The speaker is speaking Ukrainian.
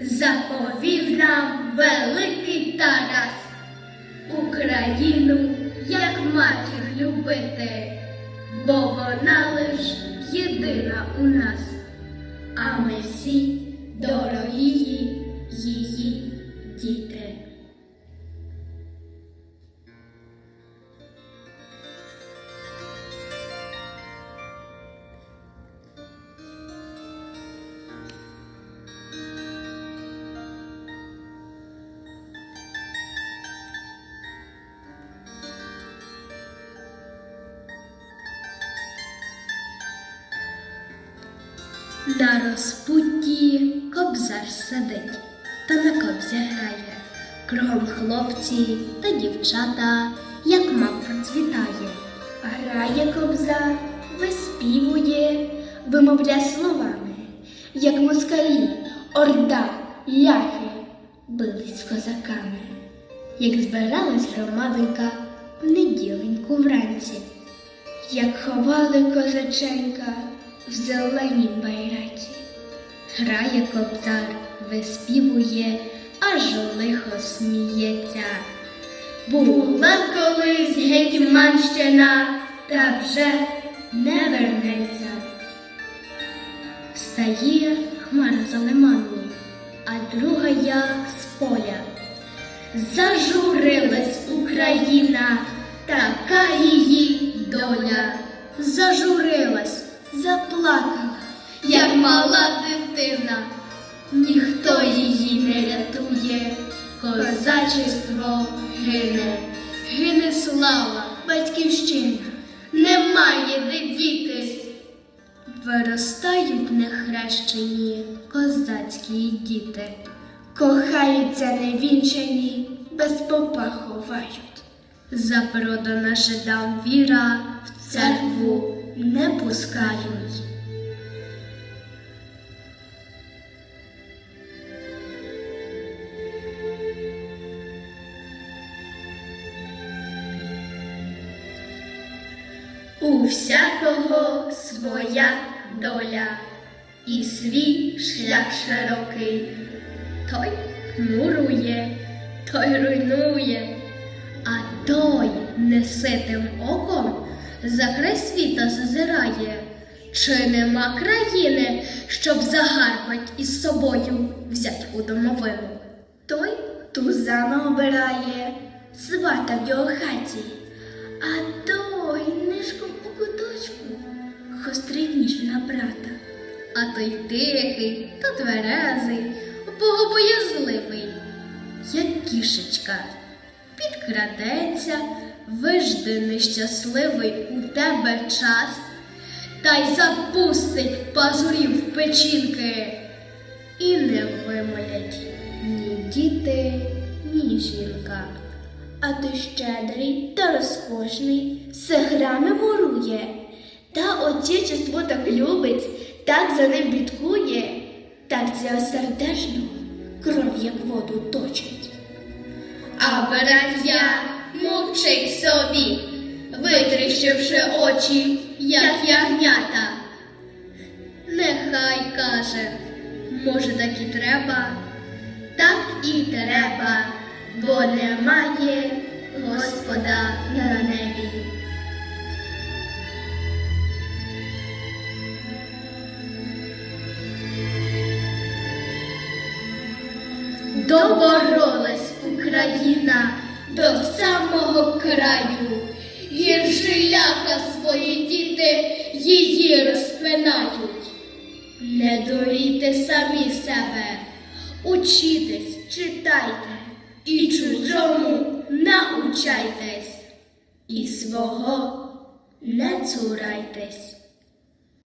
заповів нам великий Тарас. Україну як матір любити, бо вона лиш єдина у нас, а ми всі дорогі її На розпутті кобзар сидить та на кобзі грає. Кругом хлопці та дівчата, як мав процвітає. Грає кобзар, виспівує, вимовляє словами, як москалі, орда, ляхи бились з козаками. Як збиралась громаденька в неділеньку вранці, як ховали козаченька в зеленій байраці. Грає кобзар, виспівує, аж лихо сміється. Була колись гетьманщина, та вже не вернеться. Встає хмара за лиману, а друга як з поля. Зажурилась Україна, така її доля. Зажурилась, заплакала, як мала дитина. Ніхто її не рятує, козачество гине, гине слава, батьківщина, немає де дітись. Виростають нехрещені козацькі діти, кохаються невінчані, без попа ховають. Запродана жидам віра в церкву не пускають. У всякого своя доля і свій шлях широкий. Той мурує, той руйнує, а той неситим оком за край світа зазирає. Чи нема країни, щоб загарбать із собою? Взять у домовину? Той тузана обирає, свата в його хаті, а той нишком у куточку. Гострий ніж на брата. А той тихий, та тверезий, богобоязливий, як кішечка, підкрадеться, вижди нещасливий у тебе час, та й запустить пазурів печінки, і не вимолять ні діти, ні жінка. А ти щедрий та розкошний, все грами мурує, та отечество так любить, так за ним бідкує, так сердешного кров як воду точить. А братя мовчить собі, витріщивши очі, як ягнята. Нехай каже, може, так і треба, так і треба, бо немає Господа на небі. Доборолась Україна до самого краю, гірші ляха свої діти її розпинають. Не дурійте самі себе, учітесь, читайте, і чужому научайтесь, і свого не цурайтесь.